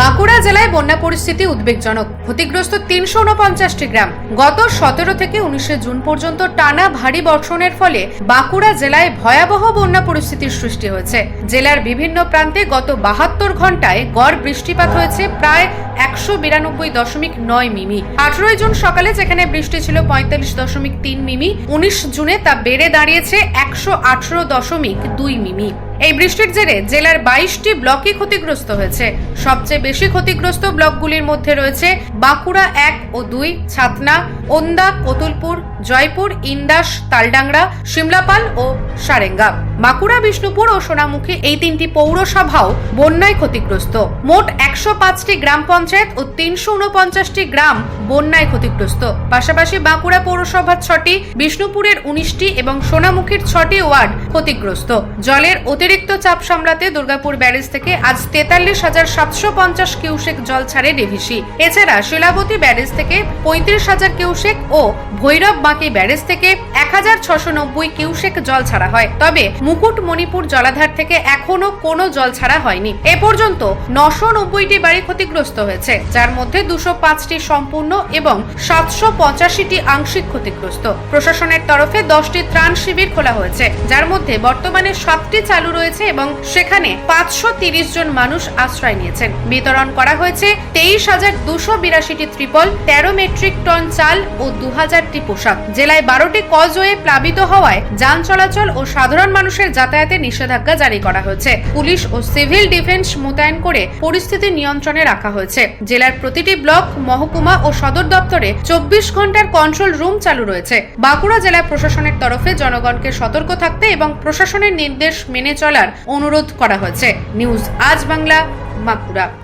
বাঁকুড়া জেলায় বন্যা পরিস্থিতি উদ্বেগজনক। ক্ষতিগ্রস্ত তিনশো উনপঞ্চাশটি গ্রাম। গত সতেরো থেকে উনিশে জুন পর্যন্ত টানা ভারী বর্ষণের ফলে বাঁকুড়া জেলায় ভয়াবহ বন্যা পরিস্থিতির সৃষ্টি হয়েছে। জেলার বিভিন্ন প্রান্তে গত বাহাত্তর ঘন্টায় গড় বৃষ্টিপাত হয়েছে প্রায় একশো বিরানব্বই দশমিক নয় মিমি। আঠারোই জুন সকালে যেখানে বৃষ্টি ছিল পঁয়তাল্লিশ দশমিক তিন মিমি, উনিশ জুনে তা বেড়ে দাঁড়িয়েছে একশো আঠারো দশমিক দুই মিমি। এই বৃষ্টির জেরে জেলার বাইশটি ব্লকই ক্ষতিগ্রস্ত হয়েছে। সবচেয়ে বেশি ক্ষতিগ্রস্ত ব্লকগুলির মধ্যে রয়েছে বাঁকুড়া এক ও দুই ছাতনা ওন্দা কতুলপুর জয়পুর, ইন্দাস, তালডাংরা সিমলাপাল ও সারেঙ্গা। বাঁকুড়া, বিষ্ণুপুর ও সোনামুখী এই তিনটি পৌরসভাও বন্যায় ক্ষতিগ্রস্ত। মোট একশো পাঁচটি গ্রাম পঞ্চায়েত ও তিনশো উনপঞ্চাশটি গ্রাম বন্যায় ক্ষতিগ্রস্ত। পাশাপাশি বাঁকুড়া পৌরসভার ছটি, বিষ্ণুপুরের উনিশটি এবং সোনামুখীর ছটি ওয়ার্ড ক্ষতিগ্রস্ত। জলের অতিরিক্ত চাপ সামলাতে দুর্গাপুর ব্যারেজ থেকে আজ তেতাল্লিশ হাজার সাতশো পঞ্চাশ কিউসেক জল ছাড়ে ডিভিসি। এছাড়া শিলাবতী ব্যারেজ থেকে পঁয়ত্রিশ হাজার কিউসেক ও ভৈরব বাঁকি ব্যারেজ থেকে এক হাজার ছশো নব্বই কিউসেক জল ছাড়া হয়। তবে মুকুট মণিপুর জলাধার থেকে এখনও কোনো জল ছাড়া হয়নি। এ পর্যন্ত নশো নব্বইটি বাড়ি ক্ষতিগ্রস্ত হয়েছে, যার মধ্যে দুশো পাঁচটি সম্পূর্ণ এবং সাতশো পঁচাশিটি আংশিক ক্ষতিগ্রস্ত। প্রশাসনের তরফে দশটি ত্রাণ শিবির খোলা হয়েছে, যার মধ্যে বর্তমানে সাতটি চালু রয়েছে এবং সেখানে পাঁচশো তিরিশ জন মানুষ আশ্রয় নিয়েছেন। বিতরণ করা হয়েছে তেইশ হাজার দুশো বিরাশিটি ত্রিপল, তেরো মেট্রিক টন চাল ও দু হাজারটি পোশাক। জেলায় বারোটি কজওয়ে প্লাবিত হওয়ায় যান চলাচল ও সাধারণ মানুষের যাতায়াতে নিষেধাজ্ঞা জারি করা হয়েছে। পুলিশ ও সিভিল ডিফেন্স মোতায়েন করে পরিস্থিতি নিয়ন্ত্রণে রাখা হয়েছে। জেলার প্রতিটি ব্লক, মহকুমা ও সদর দপ্তরে চব্বিশ ঘণ্টার কন্ট্রোল রুম চালু রয়েছে। বাঁকুড়া জেলা প্রশাসনের তরফে জনগণকে সতর্ক থাকতে এবং প্রশাসনের নির্দেশ মেনে চলার অনুরোধ করা হয়েছে। নিউজ আজ বাংলা, বাঁকুড়া।